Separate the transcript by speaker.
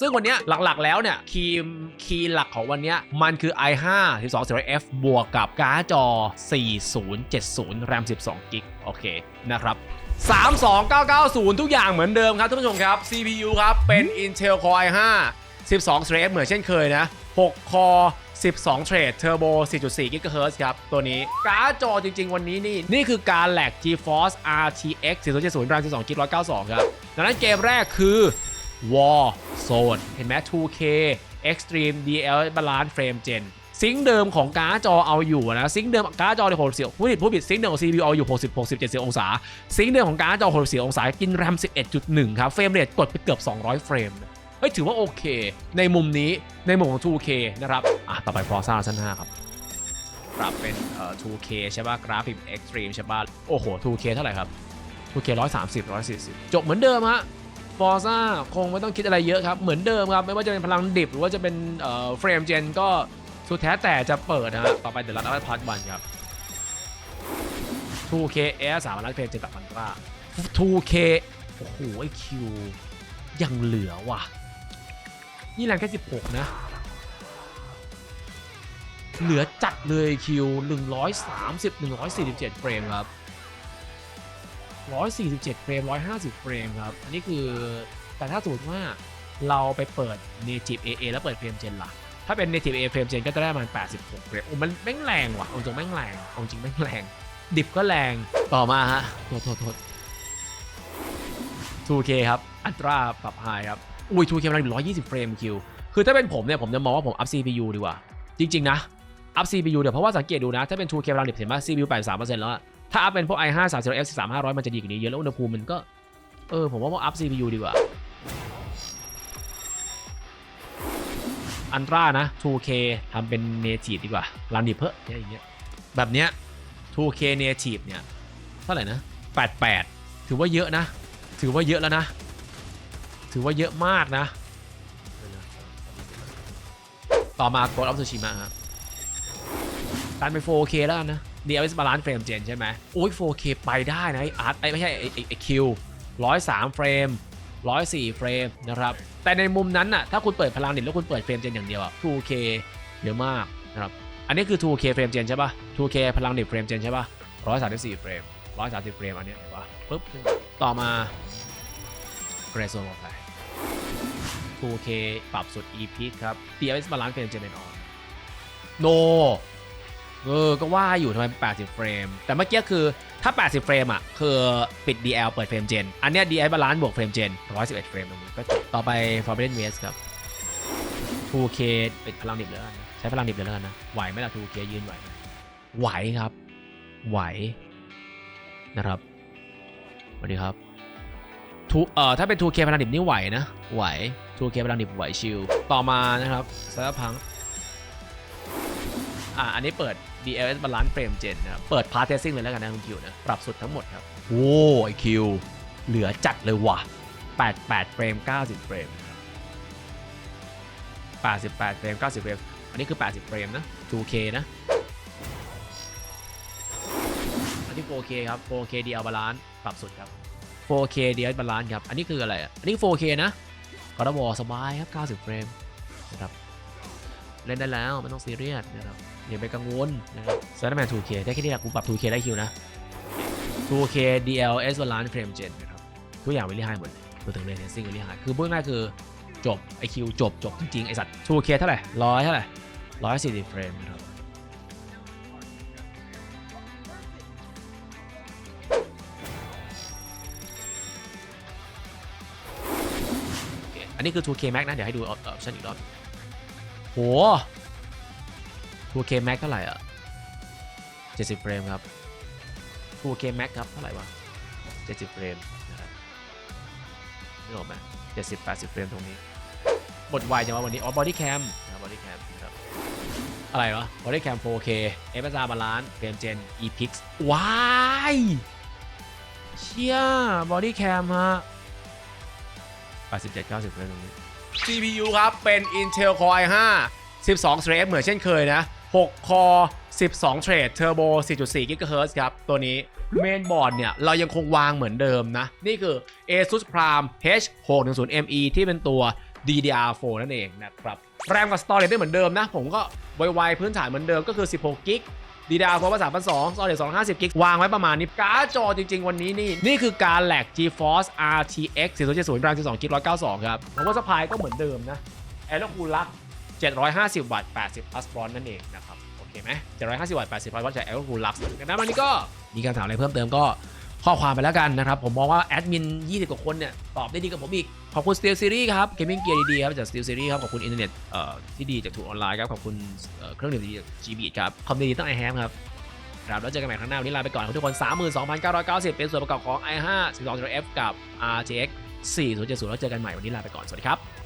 Speaker 1: ซึ่งวันนี้หลักๆแล้วเนี่ยคีย์คีย์หลักของวันนี้มันคือ i5 12 Series F บวกกับการ์ดจอ 4070 RAM 12 g b โอเคนะครับ32990 ทุกอย่างเหมือนเดิมครับท่านผู้ชมครับ CPU ครับเป็น Intel Core i5 12 Series F เหมือนเช่นเคยนะ6 Core 12 Thread Turbo 4.4 GHz ครับ ตัวนี้ การ์ดจอจริง ๆ วันนี้นี่ นี่คือการแหลก GeForce RTX 4070 RAM 12 g b 192 ครับ ดังนั้นเกมแรกคือ War Zone เห็นไหม 2K Extreme DL Balance Frame Gen ซิงค์เดิมของการ์ดจอเอาอยู่นะซิงค์เดิมการ์ดจอใน60ผู้ผิดผู้ผิดซิงค์เดิมของ CPU เอาอยู่ 60 60 70 องศา ซิงค์เดิมของการ์ดจอ64องศากิน RAM 11.1 ครับ เฟรมเรทกดไปเกือบ 200 เฟรมนะเฮ้ยถือว่าโอเค ในมุมนี้ในมุมของ 2K นะครับอะต่อไป Forza ชั้น5ครับปรับเป็นเอ่อ 2K ใช่ป่ะกราฟิก Extreme ใช่ป่ะโอ้โห 2K เท่าไหร่ครับ 2K 130 140 จบเหมือนเดิมฮะ ฟอร์ซ่าคงไม่ต้องคิดอะไรเยอะครับ เหมือนเดิมครับ ไม่ว่าจะเป็นพลังดิบ หรือว่าจะเป็นเฟรมเจนก็สุดแท้แต่จะเปิดนะฮะต่อไปเดี๋ยวเราได้พาร์ทวันครับ 2K Air 3ล้านเฟรมเจนแบบมันตรา 2K โอ้โหไอคิวยังเหลือว่ะ นี่แรงแค่ 16 นะ เหลือจัดเลยคิว 130 147 เฟรมครับ 147 เฟรม 150 เฟรมครับ อันนี้คือแต่ถ้าสมมติว่าเราไปเปิด native AA แล้วเปิดเฟรมเจนล่ะ ถ้าเป็น native AA เฟรมเจนก็จะได้ประมาณ 86 เฟรม โอ้มันแม่งแรงว่ะเอาจริงแม่งแรงเอาจริงแม่งแรง ดิบก็แรง ต่อมาฮะ โทษโทษโทษ 2K ครับ อัตราปรับไฮครับ อุ้ย 2K กำลังอยู่120 เฟรมคิว คือถ้าเป็นผมเนี่ยผมจะมองว่าผมอัพ CPU ดีกว่า จริง ๆ นะ อัพ CPU เดี๋ยวเพราะว่าสังเกตดูนะ ถ้าเป็น 2K กำลังดิบเห็นไหม CPU 83%แล้ว ถ้าอัพเป็นพวก i5 30F 13500 มันจะดีกว่านี้เยอะ แล้วอุณหภูมิมันก็ เออ ผมว่าพวกอัพ CPU ดีกว่า อันตรานะ 2K ทำเป็น native ดีกว่า รันดิเพิ่เนี่ยอย่างเงี้ย แบบเนี้ย 2K native เนี่ย เท่าไหร่นะ 88 ถือว่าเยอะนะ ถือว่าเยอะแล้วนะ ถือว่าเยอะมากนะ ต่อมา Ghost of Tsushima ฮะตันไป 4K แล้วนะ DLS Balance Frame Gen ใช่ไหมโอ้ย 4K ไปได้นะไออาร์ตไอไม่ใช่ไอไอ้ไอคิว103เฟรม104เฟรมนะครับ แต่ในมุมนั้นน่ะถ้าคุณเปิดพลังดิบแล้วคุณเปิดเฟรมเจนอย่างเดียวอะ 2K เยอะมากนะครับ อันนี้คือ 2K เฟรมเจนใช่ป่ะ 2K พลังดิบเฟรมเจนใช่ป่ะ134เฟรม130เฟรมอันนี้เห็นป่ะปุ๊บต่อมาเกรโซนออกไป 2K ปรับสุด EP ครับ DLS Balance Frame Gen แน่นอนโน เออ ก็ว่าอยู่ทำไม 80 เฟรม แต่เมื่อกี้คือถ้า 80 เฟรมอะ คือปิด DL เปิดเฟรมเจน อันเนี้ย DL Balance บวกเฟรมเจน 111 เฟรมตรงนี้ก็จบต่อไป Forbidden West ครับ 2K ปิดพลังดิบเลยนะใช้พลังดิบเลยแล้วกันนะ ไหวไหมล่ะ 2K ยืนไหว ไหมไหวครับ ไหว นะครับสวัสดีครับทูเอ่อถ้าเป็น 2K พลังดิบนี่ไหวนะ ไหว 2K พลังดิบไหวชิล ต่อมานะครับเซอร์พัง อ่าอันนี้เปิด DLS Balance Frame Gen นะครับเปิด Path Tracing เลยแล้วกันนะคุณคิวนะ ปรับสุดทั้งหมดครับ โอ้ไอคิว เหลือจัดเลยว่ะ 88 เฟรม 90 เฟรมนะครับ88 เฟรม 90 เฟรม อันนี้คือ 80 เฟรมนะ 2K นะ อันนี้ 4K ครับ 4K DL Balance ปรับสุดครับ 4K DL Balance ครับ อันนี้คืออะไรอะอันนี้ 4K นะกระบอกสบายครับ 90 เฟรมนะครับ เล่นได้แล้วไม่ต้องซีเรียสนะครับอย่าไปกังวลนะครับ s p i d e r m a n 2K ได้แค่นี้แหละกูปรับ 2K ได้คิวนะ 2K DLS Balance Frame Gen นะครับทุกอย่าง very high หมดเลยรวมถึง Ray Tracing very high คือพูดง่ายคือจบไอคิวจบจบจริงๆ ไอสัตว์ 2K เท่าไหร่ร้อยเท่าไหร่ร้อยสี่สิบเฟรมนะครับอันนี้คือ 2K Max นะ เดี๋ยวให้ดูออปชั่นอีกรอบ โห 2K Max เท่าไหร่อะ 70 เฟรมครับ 2K Max ครับเท่าไหร่วะ 70 เฟรมนะครับนึกออกไหม70 80 เฟรมตรงนี้หมดไวจังวะวันนี้ อ๋อ body cam นะครับ body cam นะครับ อะไรวะ body cam 4K f s r balance frame gen epix ว้ายเชี่ย body cam ฮะ87 90 เฟรมตรงนี้ CPU ครับ เป็น Intel Core i5 12 thread เหมือนเช่นเคยนะ 6 core 12 thread turbo 4.4 GHz ครับ ตัวนี้เมนบอร์ดเนี่ย เรายังคงวางเหมือนเดิมนะ นี่คือ ASUS Prime H610ME ที่เป็นตัว DDR4 นั่นเองนะครับ แรมกับ storage ได้เหมือนเดิมนะ ผมก็ไวๆพื้นฐานเหมือนเดิมก็คือ 16 ดีดาวพอภาษาพันสองซอเดียสองห้าสิบกิกวางไว้ประมาณนี้ การ์ดจอจริง ๆ วันนี้นี่ นี่คือการแหลก GeForce RTX 4070กลาง12กิกสองครับเพราะว่าสปายก็เหมือนเดิมนะแอร์คูลักเจ็ดร้อยห้า750 วัตต์ 80 พลัสบรอนนั่นเองนะครับ โอเคไหมเจ็ดร้อยห้า750 วัตต์ 80 พลัสบรอนจากแอร์คูลักกันนะวันนี้ก็มีการถามอะไรเพิ่มเติมก็ ข้อความไปแล้วกันนะครับ ผมมองว่าแอดมิน 20 กว่าคนเนี่ย ตอบได้ดีกับผมอีก ขอบคุณ Steel Series ครับ Gaming Gear ดีๆครับจาก Steel Series ครับ ขอบคุณอินเทอร์เน็ตเอ่อที่ดีจากถูกออนไลน์ครับ ขอบคุณเอ่อเครื่องดื่มดีจาก g b ครับ คอมดีต้อง i h a m ครับครับแล้วเจอกันใหม่ครั้งหน้า วันนี้ลาไปก่อนขอบทุกคน 32,990 เป็นส่วนประกอบของ i5 12 f กับ RTX 4070แล้วเจอกันใหม่วันนี้ลาไปก่อนสวัสดีครับ